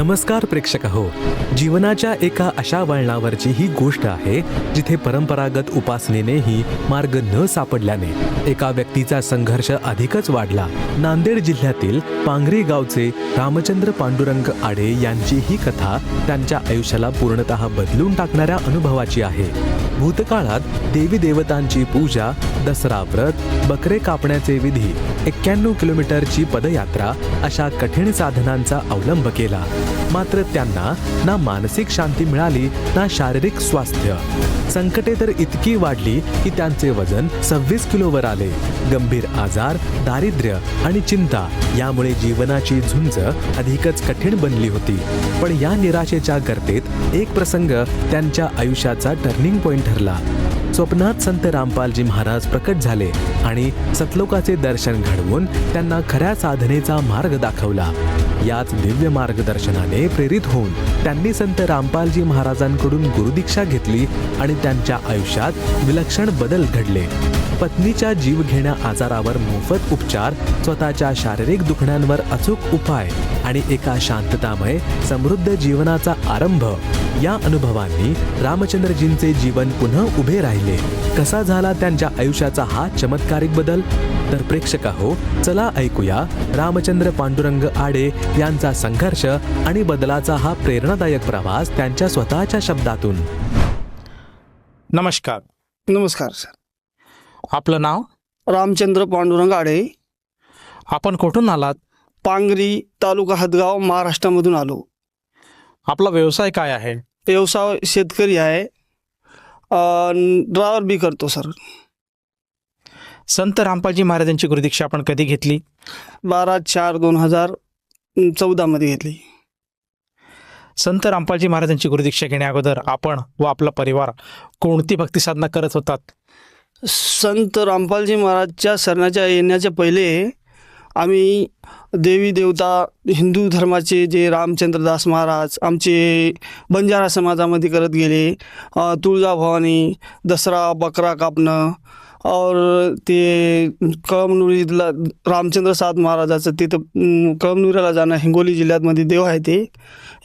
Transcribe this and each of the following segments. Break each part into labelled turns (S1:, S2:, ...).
S1: नमस्कार प्रेक्षक हो जीवनाच्या एका अशा वळणावरची ही गोष्ट आहे जिथे परंपरागत उपासनेनेही मार्ग न सापडल्याने एका व्यक्तीचा संघर्ष अधिकच वाढला. नांदेड जिल्ह्यातील पांगरी गावचे रामचंद्र पांडुरंग आडे यांची ही कथा त्यांच्या आयुष्याला पूर्णतः बदलून टाकणाऱ्या अनुभवाची आहे. भूतकाळात देवी देवतांची पूजा दसरा व्रत बकरे कापण्याचे विधी एक्क्याण्णव किलोमीटरची पदयात्रा अशा कठीण साधनांचा अवलंब केला. मात्र त्यांना ना मानसिक शांती मिळाली ना शारीरिक स्वास्थ्य. संकटे तर इतकी वाढली की त्यांचे वजन सव्वीस किलोवर आले. गंभीर आजार दारिद्र्य आणि चिंता यामुळे जीवनाची झुंज अधिकच कठीण बनली होती. पण या निराशेच्या गर्तेत एक प्रसंग त्यांच्या आयुष्याचा टर्निंग पॉइंट ठरला स्वप्नात संत रामपालजी महाराज प्रकट झाले आणि सतलोकाचे दर्शन घडवून त्यांना खऱ्या साधनेचा मार्ग दाखवला. याच दिव्य मार्गदर्शनाने प्रेरित होऊन त्यांनी संत रामपालजी महाराजांकडून गुरुदीक्षा घेतली आणि त्यांच्या आयुष्यात विलक्षण बदल घडले. पत्नीच्या जीवघेण्या आजारावर मोफत उपचार स्वतःच्या शारीरिक दुखण्यांवर अचूक उपाय आणि एका शांततामय समृद्ध जीवनाचा आरंभ या अनुभवांनी रामचंद्रजींचे जीवन पुन्हा उभे राहिले. कसा झाला त्यांच्या आयुष्याचा हा चमत्कारिक बदल? तर प्रेक्षक हो चला ऐकूया रामचंद्र पांडुरंग आडे यांचा संघर्ष आणि बदलाचा हा प्रेरणादायक प्रवास त्यांच्या स्वतःच्या शब्दातून.
S2: नमस्कार.
S3: नमस्कार सर.
S2: आपलं नाव?
S3: रामचंद्र पांडुरंग आडे.
S2: आपण कुठून आलात?
S3: पांगरी तालुका हदगाव महाराष्ट्रामधून आलो.
S2: आपला व्यवसाय काय आहे?
S3: व्यवसाय शेतकरी आहे. ड्रायव्हर बी करतो सर
S2: संत रामपालजी महाराजांची गुरुदीक्षा आपण कधी घेतली?
S3: बारा चार दोन हजार चौदामध्ये घेतली.
S2: संत रामपालजी महाराजांची गुरुदीक्षा घेण्या अगोदर आपण व आपला परिवार कोणती भक्ती साधना करत होतात?
S3: संत रामपालजी महाराजच्या सरण्याच्या येण्याच्या पहिले आम्ही देवी देवता हिंदू धर्माचे जे रामचंद्रदास महाराज आमचे बंजारा समाजामध्ये करत गेले. तुळजाभवानी दसरा बकरा कापणं और ते कळमनुरीला रामचंद्र सात महाराजाचं तिथं कळमनुरीला जाणं हिंगोली जिल्ह्यातमध्ये देव आहे ते.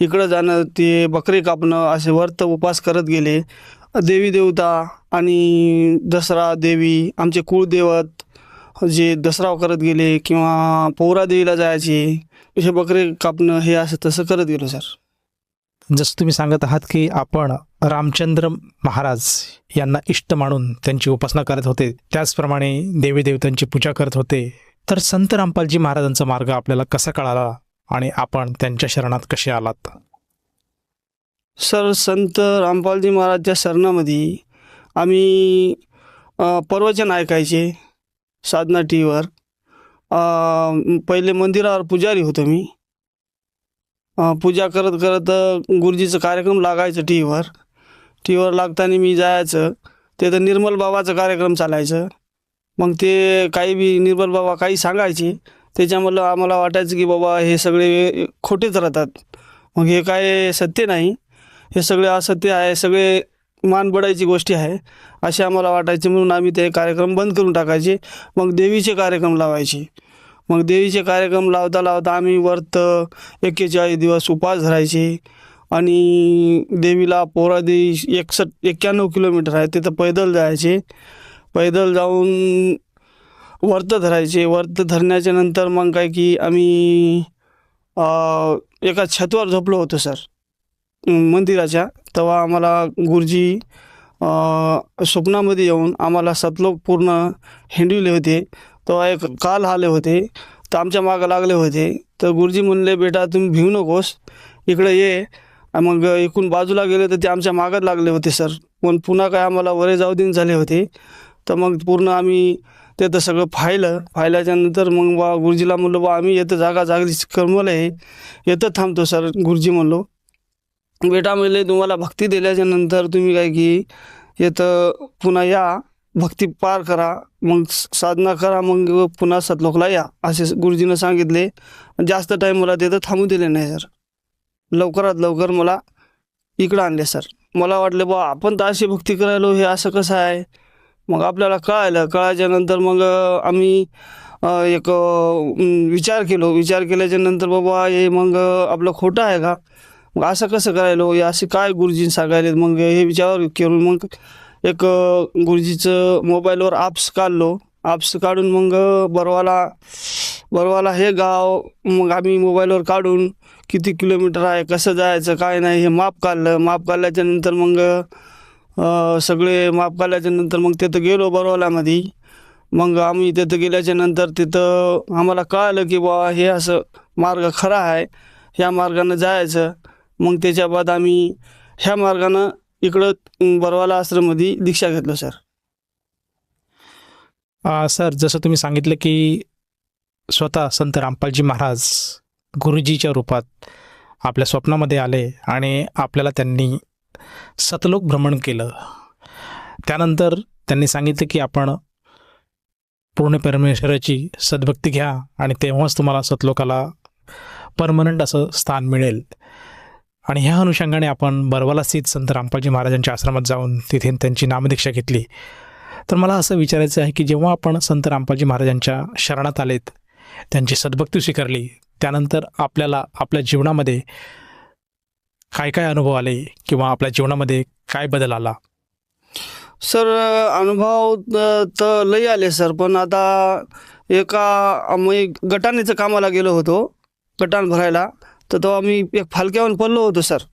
S3: इकडं जाणं ते बकरे कापणं असे व्रत उपास करत गेले. देवी देवता आणि दसरा देवी आमचे कुळदेवत जे दसरा करत गेले किंवा पोहरा देवीला जायचे हे बकरे कापणं हे असं तसं करत गेलो सर.
S2: जसं तुम्ही सांगत आहात की आपण रामचंद्र महाराज यांना इष्ट मानून त्यांची उपासना करत होते त्याचप्रमाणे देवी देवतांची पूजा करत होते तर संत रामपालजी महाराजांचा मार्ग आपल्याला कसा कळाला आणि आपण त्यांच्या शरणात कसे आलात?
S3: सर संत रामपालजी महाराजच्या शरणामध्ये आम्ही प्रवचन ऐकायचे साधना टी व्हीवर पहिले मंदिरावर पुजारी होतो मी. पूजा करत करत गुरुजीचं कार्यक्रम लागायचं टी व्हीवर टी व्हीवर लागताना मी जायचं. ते तर निर्मल बाबाचं कार्यक्रम चालायचं. मग ते काही बी निर्मल बाबा काही सांगायचे. त्याच्यामधलं आम्हाला वाटायचं की बाबा हे सगळे खोटेच राहतात. मग हे काय सत्य नाही. हे सगळे असत्य आहे. सगळे मान बडायची गोष्टी आहे असे आम्हाला वाटायचे. म्हणून आम्ही ते कार्यक्रम बंद करून टाकायचे. मग देवीचे कार्यक्रम लावायचे. मग देवीचे कार्यक्रम लावता लावता आम्ही वर्त एक्केचाळीस दिवस उपास धरायचे. आणि देवीला पोरादेवी एकसट एकसष्ट एक्क्याण्णव किलोमीटर आहे तिथं पैदल जायचे. पैदल जाऊन व्रत धरायचे. व्रत धरण्याच्या नंतर मग काय की आम्ही एका छतवर झोपलो होतो सर. मंदिराच्या. तेव्हा आम्हाला गुरुजी स्वप्नामध्ये येऊन आम्हाला सतलोक पूर्ण हिंडविले होते. तेव्हा एक काल आले होते तर आमच्या मागं लागले होते. तर गुरुजी म्हणले बेटा तुम्ही भिवू नकोस. इकडे ये. मग इकडून बाजूला गेले तर ते आमच्या मागत लागले होते सर. पण पुन्हा काय आम्हाला वरे जाऊ दिन झाले होते. तर मग पूर्ण आम्ही ते तर सगळं पाहिलं पाहिल्याच्या नंतर मग बा गुरुजीला म्हणलो बा आम्ही येतं जागा जागली करमलं आहे. येतं थांबतो सर. गुरुजी म्हणलो. बेटा म्हणजे तुम्हाला भक्ती दिल्याच्या नंतर तुम्ही काय की येतं पुन्हा या भक्ती पार करा मग साधना करा मग पुन्हा सतलोकला या असे गुरुजीनं सांगितले. जास्त टाईम मला तिथं थांबू दिले नाही सर. लवकरात लवकर मला इकडं आणले सर. मला वाटलं बा आपण तर अशी भक्ती करायलो हे असं कसं आहे? मग आपल्याला कळायलं कळायच्या नंतर मग आम्ही एक विचार केलो. विचार केल्याच्यानंतर बाबा हे मग आपलं खोटं आहे का? मग असं कसं करायलो हो? हे? असे काय गुरुजींनी सांगायले? मग हे विचार करून मग एक गुरुजीचं मोबाईलवर ॲप्स काढलो. ॲप्स काढून मग बरवाला बरवाला हे गाव मग आम्ही मोबाईलवर काढून किती किलोमीटर आहे कसं जायचं काय नाही हे माप काढलं. माप काढल्याच्या नंतर मग सगळे माप काढल्याच्या नंतर मग तिथं गेलो बरवाल्यामध्ये मग आम्ही तिथं गेल्याच्यानंतर तिथं आम्हाला कळलं की बा हे असं मार्ग खरा आहे. ह्या मार्गानं जायचं. मग त्याच्या बाद आम्ही ह्या मार्गानं इकडं बरवाला आश्रममध्ये दीक्षा घेतलो सर.
S2: सर जसं तुम्ही सांगितलं की स्वतः संत रामपालजी महाराज गुरुजीच्या रूपात आपल्या स्वप्नामध्ये आले आणि आपल्याला त्यांनी सतलोक भ्रमण केलं. त्यानंतर त्यांनी सांगितलं की आपण पूर्ण परमेश्वराची सद्भक्ती घ्या आणि तेव्हाच तुम्हाला सतलोकाला परमनंट असं स्थान मिळेल. आणि ह्या अनुषंगाने आपण बरवाला स्थित संत रामपालजी महाराजांच्या आश्रमात जाऊन तिथे त्यांची नामदीक्षा घेतली. तर मला असं विचारायचं आहे की जेव्हा आपण संत रामपालजी महाराजांच्या शरणात आलेत त्यांची सद्भक्ती स्वीकारली त्यानंतर आपल्याला आपल्या जीवनामध्ये काय काय अनुभव आले किंवा आपल्या जीवनामध्ये काय बदल आला?
S3: सर अनुभव तर लई आले सर. पण आता एका मी गटानेचं कामाला गेलो होतो गटान भरायला. तर तेव्हा मी एक फालक्यावर पडलो होतो सर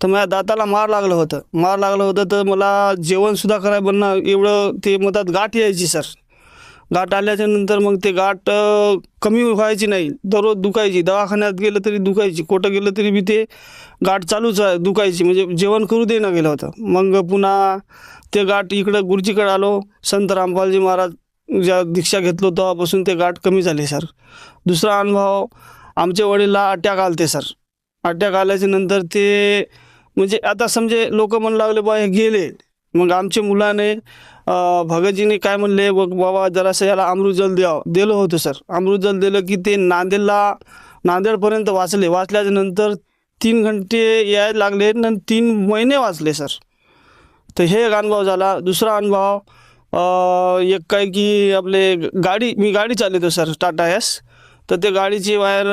S3: तर माझ्या दाताला मार लागलं होतं. मार लागलं होतं तर मला जेवणसुद्धा करायला बनणं एवढं ते मधात गाठ यायची सर. गाठ आल्याच्यानंतर मग ते गाठ कमी व्हायची नाही. दररोज दुखायची. दवाखान्यात गेलं तरी दुखायची. कोटं गेलं तरी बी ते गाठ चालूच आहे दुखायची. म्हणजे जेवण करू देणं गेलं होतं. मग पुन्हा ते गाठ इकडं गुरुजीकडे आलो. संत रामपालजी महाराज ज्या दीक्षा घेतलो तेव्हापासून ते गाठ कमी झाले सर. दुसरा अनुभव आमच्या वडीलला अटॅक आलते सर. अटॅक आल्याच्यानंतर ते म्हणजे आता समजे लोक म्हणू लागले बा हे गेले. मग आमच्या मुलाने भगतजीने काय म्हणले बघ बाबा जरासं याला अमृतजल द्यावं दिलं होतं सर. अमृतजल दिलं की ते नांदेडला नांदेडपर्यंत वाचले. वाचल्याच्या नंतर तीन घंटे यायला लागले आणि तीन महिने वाचले सर. तर हे एक अनुभव झाला. दुसरा अनुभव एक काय की आपले गाडी मी गाडी चालवतो सर. टाटा एस. तर ते गाडीची वायर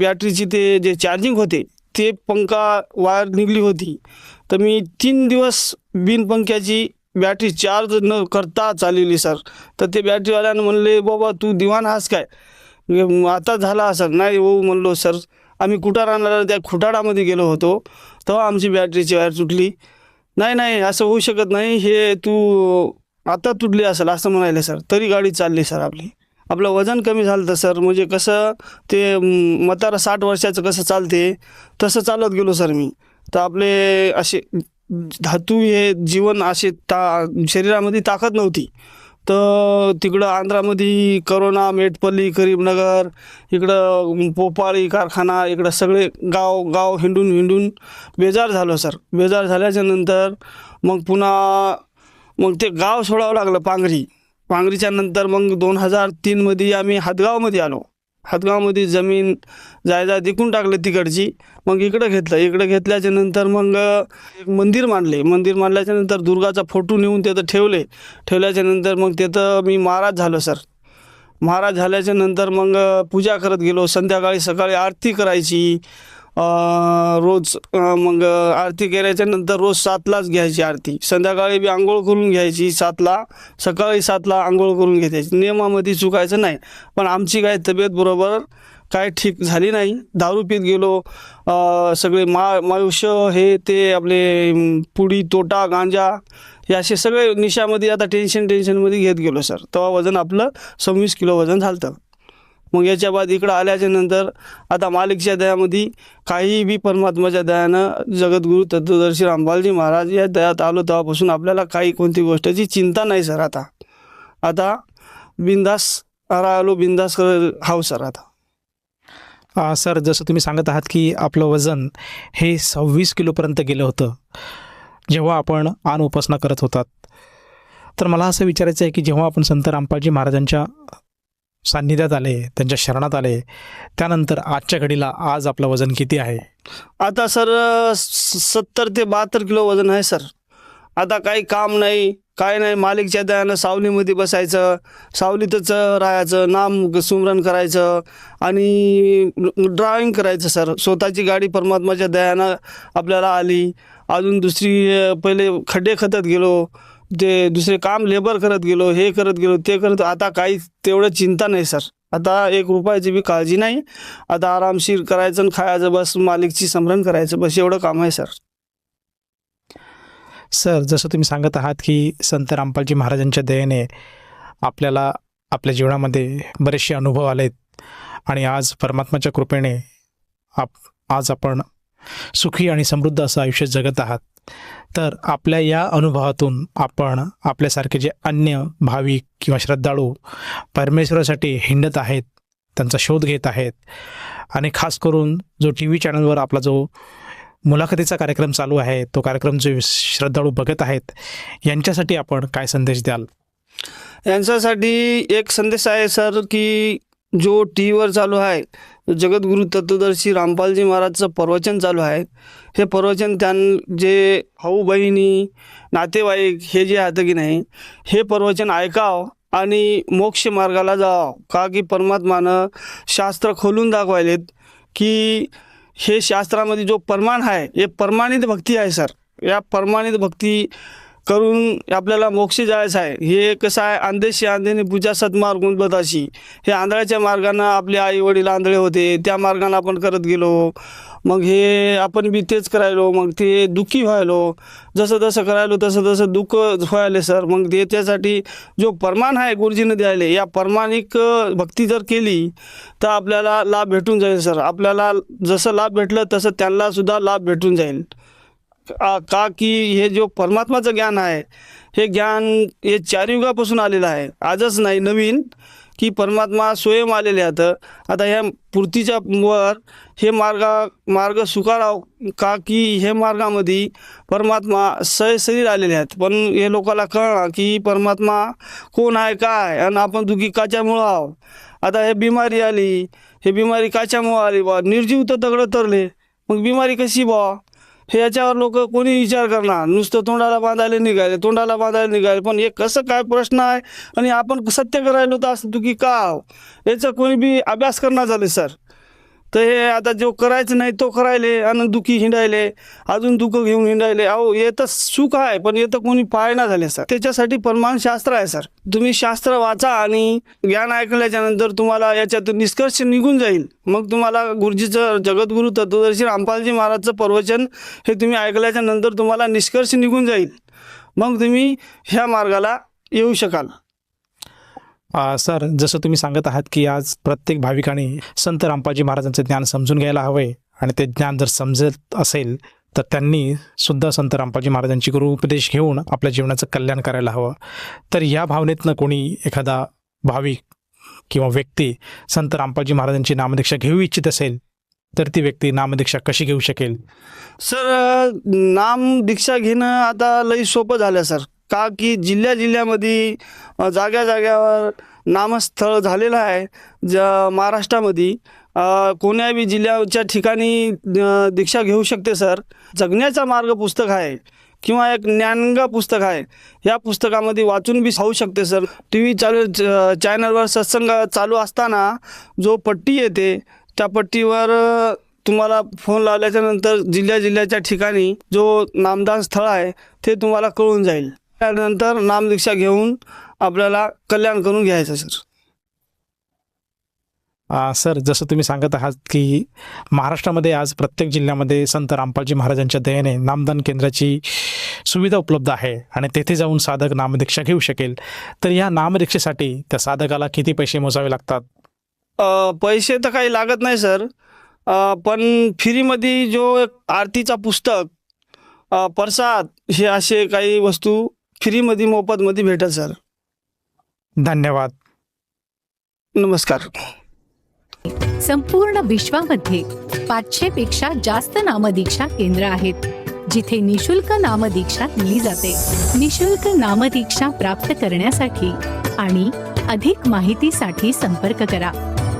S3: बॅटरीची ते जे चार्जिंग होते ते पंखा वायर निघली होती. तर मी तीन दिवस बिन पंख्याची बॅटरी चार्ज न करता चालवली सर तर ते बॅटरीवाल्यानं म्हणले बाबा तू दिवाण हास काय? आता झाला असं नाही हो म्हणलो सर आम्ही कुठं राहणार? त्या खुटाडामध्ये गेलो होतो तेव्हा आमची बॅटरीची वायर तुटली. नाही नाही असं होऊ शकत नाही हे तू आता तुटली असेल असं म्हणायला सर तरी गाडी चालली सर आपली. आपलं वजन कमी झालं तर सर. म्हणजे कसं ते म, म्हातारा साठ वर्षाचं कसं चालते तसं चालत गेलो सर मी. तर आपले असे धातू हे जीवन असे ता शरीरामध्ये ताकद नव्हती. तर तिकडं आंध्रामध्ये करोना मेटपल्ली करीमनगर इकडं पोपाळी कारखाना इकडं सगळे गाव गाव हिंडून हिंडून बेजार झालो सर. बेजार झाल्याच्यानंतर मग पुन्हा मग ते गाव सोडावं लागलं पांघरी. पांगरीच्या नंतर मग दोन हजार तीनमध्ये आम्ही हातगावमध्ये आलो. हातगावमध्ये जमीन जायजा विकून टाकलं तिकडची. मग इकडं घेतलं. इकडं घेतल्याच्या नंतर मग एक मंदिर मांडले. मंदिर मांडल्याच्या नंतर दुर्गाचा फोटो नेऊन तिथं ठेवले. ठेवल्याच्या नंतर मग तिथं मी महाराज झालो सर. महाराज झाल्याच्यानंतर मग पूजा करत गेलो. संध्याकाळी सकाळी आरती करायची. रोज मग आरती करायच्या नंतर रोज सातलाच घ्यायची आरती. संध्याकाळी बी आंघोळ करून घ्यायची सातला सकाळी सातला आंघोळ करून घ्यायची नियमामध्ये चुकायचं नाही. पण आमची काय तब्येत बरोबर काय ठीक झाली नाही. दारू पीत गेलो सगळे मा मायुष्य हे ते आपले पुडी तोटा गांजा हे असे सगळे निशामध्ये आता टेन्शन टेन्शनमध्ये घेत गेलो सर तेव्हा वजन आपलं सव्वीस किलो वजन झालं मग याच्या बाद इकडं आल्याच्यानंतर आता मालिकच्या दयामध्ये काही बी परमात्माच्या दयानं जगद्गुरू तत्वदर्शी रामपालजी महाराज या दयात आलो तेव्हापासून आपल्याला काही कोणती गोष्टीची चिंता नाही सर आता. आता बिंदास आलो बिंदास कर हाव सर आता.
S2: आ, सर जसं तुम्ही सांगत आहात की आपलं वजन हे सव्वीस किलोपर्यंत गेलं होतं जेव्हा आपण आन उपासना करत होतात. तर मला असं विचारायचं आहे की जेव्हा आपण संत रामपालजी महाराजांच्या सान्निध्यात आले त्यांच्या शरणात आले. त्यानंतर आजच्या घडीला आज आपलं वजन किती आहे?
S3: आता सर स- सत्तर ते बहात्तर किलो वजन आहे सर. आता काही काम नाही काय नाही. मालिकच्या दयानं सावलीमध्ये बसायचं सावलीतच राहायचं नाम सुमरण करायचं आणि ड्रॉइंग करायचं सर. स्वतःची गाडी परमात्माच्या दयानं आपल्याला आली. अजून दुसरी पहिले खड्डे खतत गेलो. ते दुसरे काम लेबर करत गेलो हे करत गेलो ते करत आता काही तेवढं चिंता नाही सर आता एक रुपयाची बी काळजी नाही. आता आरामशीर करायचं आणि खायचं बस मालिकची स्मरण करायचं बस एवढं काम आहे सर
S2: सर जसं तुम्ही सांगत आहात की संत रामपालजी महाराजांच्या दयेने आपल्याला आपल्या जीवनामध्ये बरेचसे अनुभव आलेत आणि आज परमात्माच्या कृपेने आप आज आपण सुखी आणि समृद्ध असं आयुष्य जगत आहात. तर आपल्या या अनुभवातून आपण आपल्यासारखे जे अन्य भाविक किंवा श्रद्धाळू परमेश्वरासाठी हिंडत आहेत त्यांचा शोध घेत आहेत आणि खास करून जो टी व्ही चॅनलवर आपला जो मुलाखतीचा कार्यक्रम चालू आहे तो कार्यक्रम जे श्रद्धाळू बघत आहेत यांच्यासाठी आपण काय संदेश द्याल?
S3: यांच्यासाठी एक संदेश आहे सर की जो टी व्हीवर चालू आहे जगद्गुरु तत्वदर्शी रामपालजी महाराजचं प्रवचन चालू आहे. हे प्रवचन त्यां जे भाऊ बहिणी नातेवाईक हे जे आहेत की नाही हे प्रवचन ऐकाव आणि मोक्ष मार्गाला जावं. का की परमात्मानं शास्त्र खोलून दाखवायलेत की हे शास्त्रामध्ये जो प्रमाण आहे हे प्रमाणित भक्ती आहे सर. या प्रमाणित भक्ती करून आपल्याला मोक्ष जायचं आहे. हे कसं आहे अंधेशी अंधेने पूजा सत्मार्ग गुणबदाशी. हे आंधळ्याच्या मार्गानं आपले आई वडील आंधळे होते त्या मार्गानं आपण करत गेलो. मग हे आपण बी तेच करायलो मग ते दुःखी व्हायलो. जसं जसं करायलो तसं तसं दुःख व्हायले सर. मग ते त्यासाठी जो परमान आहे गुरुजीनं द्यायले या परमानिक भक्ती जर केली तर आपल्याला लाभ भेटून जाईल सर. आपल्याला जसं लाभ भेटलं तसं त्यांना सुद्धा लाभ भेटून जाईल. का का की हे जो परमात्माचं ज्ञान आहे हे ज्ञान हे चार युगापासून आलेलं आहे. आजच नाही नवीन की परमात्मा स्वयं आलेले आहेत. आता ह्या पूर्तीच्या वर हे मार्ग मार्ग स्वीकाराव का की हे मार्गामध्ये परमात्मा सय शरीर आलेले आहेत. पण हे लोकांना कळणार की परमात्मा कोण आहे काय? आणि आपण दुखी काच्यामुळं आहो आता हे बिमारी आली हे बिमारी काच्यामुळं आली बा? निर्जीव तर दगडं तरले. मग बिमारी कशी बा? हे याच्यावर लोक कोणी विचार करणार? नुसतं तोंडाला बांधायला निघाले तोंडाला बांधायला निघाले पण हे कसं काय प्रश्न आहे? आणि आपण सत्य करायला तर असं की का? याचा कोणी बी अभ्यास करणार झाले सर? तर हे आता जो करायचं नाही तो करायले आणि दुखी हिंडायले अजून दुःख घेऊन हिंडायले. अहो हे तर सुख आहे पण हे तर कोणी पाळणा झाले सर. त्याच्यासाठी परमान शास्त्र आहे सर. तुम्ही शास्त्र वाचा आणि ज्ञान ऐकल्याच्या नंतर तुम्हाला याच्यातून निष्कर्ष निघून जाईल. मग तुम्हाला गुरुजीचं जगद्गुरु तत्वदर्शी रामपालजी महाराजचं प्रवचन हे तुम्ही ऐकल्याच्या नंतर तुम्हाला निष्कर्ष निघून जाईल. मग तुम्ही ह्या मार्गाला येऊ शकाल.
S2: सर जसं तुम्ही सांगत आहात की आज प्रत्येक भाविकाने संत रामपाजी महाराजांचे ज्ञान समजून घ्यायला हवे आणि ते ज्ञान जर समजत असेल तर त्यांनी सुद्धा संत रामपाजी महाराजांची गुरु उपदेश घेऊन आपल्या जीवनाचं कल्याण करायला हवं. तर या भावनेतनं कोणी एखादा भाविक किंवा व्यक्ती संत रामपाजी महाराजांची नामदीक्षा घेऊ इच्छित असेल तर ती व्यक्ती नामदीक्षा कशी घेऊ शकेल?
S3: सर नाम दीक्षा घेणं आता लई सोपं झालं सर. का की जिल्ह्या जिल्ह्यामध्ये जाग्या जाग्यावर नामस्थळ झालेलं आहे. ज महाराष्ट्रामध्ये कोण्याबी जिल्ह्याच्या ठिकाणी दीक्षा घेऊ शकते सर. जगण्याचा मार्ग पुस्तक आहे किंवा एक ज्ञानगा पुस्तक आहे या पुस्तकामध्ये वाचून बी खाऊ शकते सर. टी व्ही चालू च- चॅनलवर सत्संग चालू असताना जो पट्टी येते त्या पट्टीवर तुम्हाला फोन लावल्याच्या नंतर जिल्ह्या जिल्ह्याच्या ठिकाणी जो नामदान स्थळ आहे ते तुम्हाला कळून जाईल. त्यानंतर नामदीक्षा घेऊन आपल्याला कल्याण करून घ्यायचं सर.
S2: आ, सर जसं तुम्ही सांगत आहात की महाराष्ट्रामध्ये आज प्रत्येक जिल्ह्यामध्ये संत रामपालजी महाराजांच्या दयेने नामदान केंद्राची सुविधा उपलब्ध आहे आणि तेथे जाऊन साधक नामदीक्षा घेऊ शकेल. तर या नामदीक्षेसाठी त्या साधकाला किती पैसे मोजावे लागतात?
S3: पैसे तर काही लागत नाही सर. पण फ्रीमध्ये जो एक आरतीचा पुस्तक प्रसाद हे असे काही वस्तू फ्रीमध्ये मोफतमध्ये भेटत सर.
S2: धन्यवाद.
S3: नमस्कार.
S4: संपूर्ण विश्वामध्ये पाचशे पेक्षा जास्त नामदीक्षा केंद्र आहेत जिथे निशुल्क नामदीक्षा दिली जाते. निशुल्क नामदीक्षा प्राप्त करण्यासाठी आणि अधिक माहितीसाठी संपर्क करा.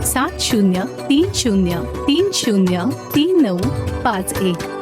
S4: सात शून्य तीन शून्य तीन शून्य तीन नऊ पाच एक.